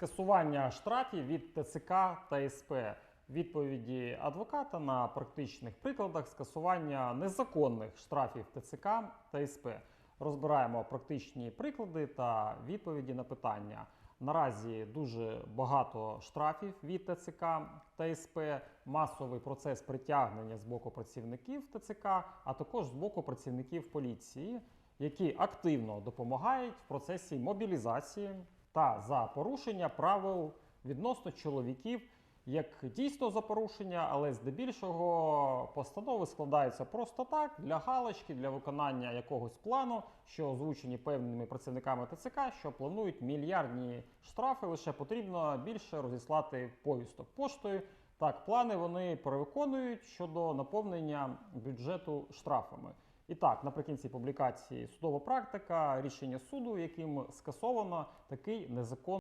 скасування штрафів від ТЦК та СП. Відповіді адвоката на практичних прикладах скасування незаконних штрафів ТЦК та СП. Розбираємо практичні приклади та відповіді на питання. Наразі дуже багато штрафів від ТЦК та СП, масовий процес притягнення з боку працівників ТЦК, а також з боку працівників поліції, які активно допомагають в процесі мобілізації та за порушення правил відносно чоловіків, як дійсно за порушення, але здебільшого постанови складаються просто так для галочки, для виконання якогось плану, що озвучені певними працівниками ТЦК, що планують мільярдні штрафи. Лише потрібно більше розіслати повісток поштою. Так, плани вони перевиконують щодо наповнення бюджету штрафами. І так, наприкінці публікації судова практика, рішення суду, яким скасовано такий незаконний